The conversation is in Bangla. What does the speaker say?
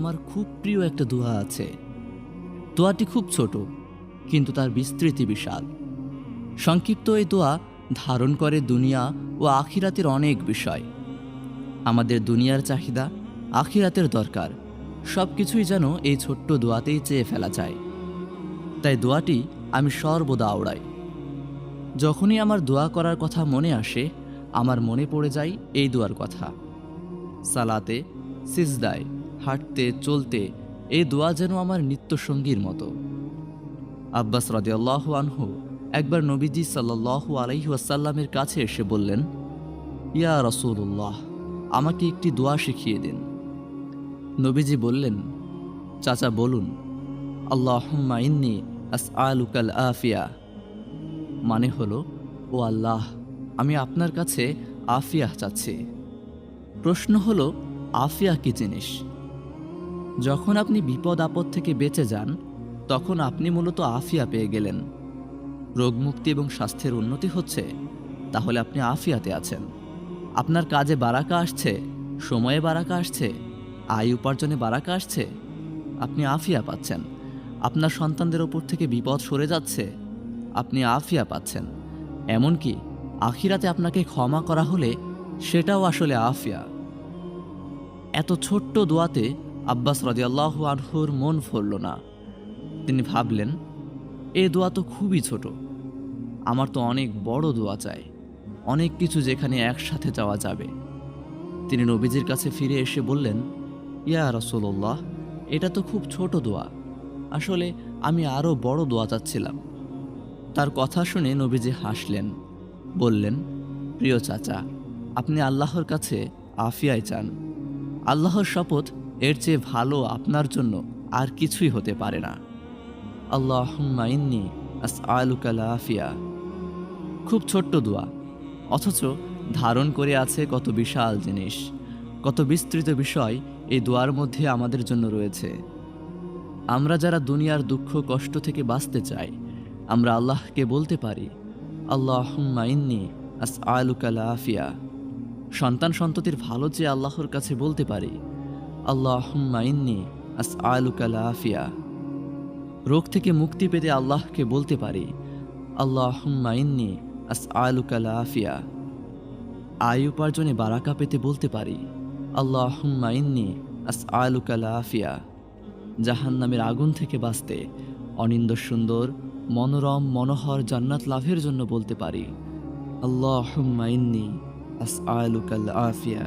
খুব প্রিয় একটা দোয়া আছে। দোয়াটি খুব ছোট, কিন্তু তার বিস্তৃতি বিশাল। সংক্ষিপ্ত এই দোয়া ধারণ করে দুনিয়া ও আখিরাতের অনেক বিষয়। আমাদের দুনিয়ার চাহিদা, আখিরাতের দরকার সব কিছুই যেন এই ছোট্ট দোয়াতেই চেয়ে ফেলা যায়। তাই দোয়াটি আমি সর্বদা আওড়াই যখনই আমার দোয়া করার কথা মনে আসে, আমার মনে পড়ে যায় এই দোয়ার কথা। সালাতে সিজদায়। হাঁটতে, চলতে এই দোয়া যেন আমার নিত্যসঙ্গীর মতো। আব্বাস রাদিয়াল্লাহ আনহু একবার নবীজি সাল্লাল্লাহু আলাইহি ওয়াসাল্লামের কাছে এসে বললেন, ইয়া রসুল্লাহ আমাকে একটি দোয়া শিখিয়ে দিন। নবীজি বললেন, চাচা, বলুন, আল্লাহুম্মা ইন্নি আস আলুকাল আফিয়া। মানে হলো, ও আল্লাহ, আমি আপনার কাছে আফিয়া চাচ্ছি। প্রশ্ন হলো আফিয়া কি জিনিস? যখন আপনি বিপদ আপদ থেকে বেঁচে যান, তখন আপনি মূলত আফিয়া পেয়ে গেলেন। রোগমুক্তি এবং স্বাস্থ্যের উন্নতি হচ্ছে, তাহলে আপনি আফিয়াতে আছেন। আপনার কাজে বারাকা আসছে, সময়ে বারাকা আসছে, আয় উপার্জনে বারাকা আসছে, আপনি আফিয়া পাচ্ছেন। আপনার সন্তানদের ওপর থেকে বিপদ সরে যাচ্ছে, আপনি আফিয়া পাচ্ছেন। এমনকি আখিরাতে আপনাকে ক্ষমা করা হলে সেটাও আসলে আফিয়া। এত ছোট্ট দোয়াতে আব্বাস রাজিয়াল্লাহ আনহুর মন ফরল না। তিনি ভাবলেন, এ দোয়া তো খুবই ছোট। আমার তো অনেক বড় দোয়া চাই। অনেক কিছু যেখানে একসাথে যাওয়া যাবে। তিনি নবীজির কাছে ফিরে এসে বললেন, ইয়া রসোল্লাহ এটা তো খুব ছোট দোয়া। আসলে আমি আরও বড় দোয়া চাচ্ছিলাম। তার কথা শুনে নবীজি হাসলেন, বললেন, প্রিয় চাচা, আপনি আল্লাহর কাছে আফিয়ায় চান। আল্লাহর শপথ এর চেয়ে ভালো আপনার জন্য আর কিছুই হতে পারে না। আল্লাহুম্মা ইন্নি আস আলুকাল আফিয়া খুব ছোট্ট দোয়া, অথচ ধারণ করে আছে কত বিশাল জিনিস, কত বিস্তৃত বিষয় এই দোয়ার মধ্যে আমাদের জন্য রয়েছে। আমরা যারা দুনিয়ার দুঃখ, কষ্ট থেকে বাঁচতে চাই, আমরা আল্লাহকে বলতে পারি, আল্লাহুম্মা ইন্নি আস আলুকাল আফিয়া সন্তান সন্ততির ভালো চেয়ে আল্লাহর কাছে বলতে পারি আল্লাহুম্মা আস আলুকাল আফিয়া রোগ থেকে মুক্তি পেতে আল্লাহকে বলতে পারি, আল্লাহুম্মা আস আলুকাল আফিয়া আয় উপার্জনে বারাকা পেতে বলতে পারি, আল্লাহুম্মা আস আলুকাল আফিয়া জাহান নামের আগুন থেকে বাঁচতে অনিন্দ সুন্দর, মনোরম, মনোহর জান্নাত লাভের জন্য বলতে পারি, আল্লাহুম্মা ইন্নি আস আলুকাল আফিয়া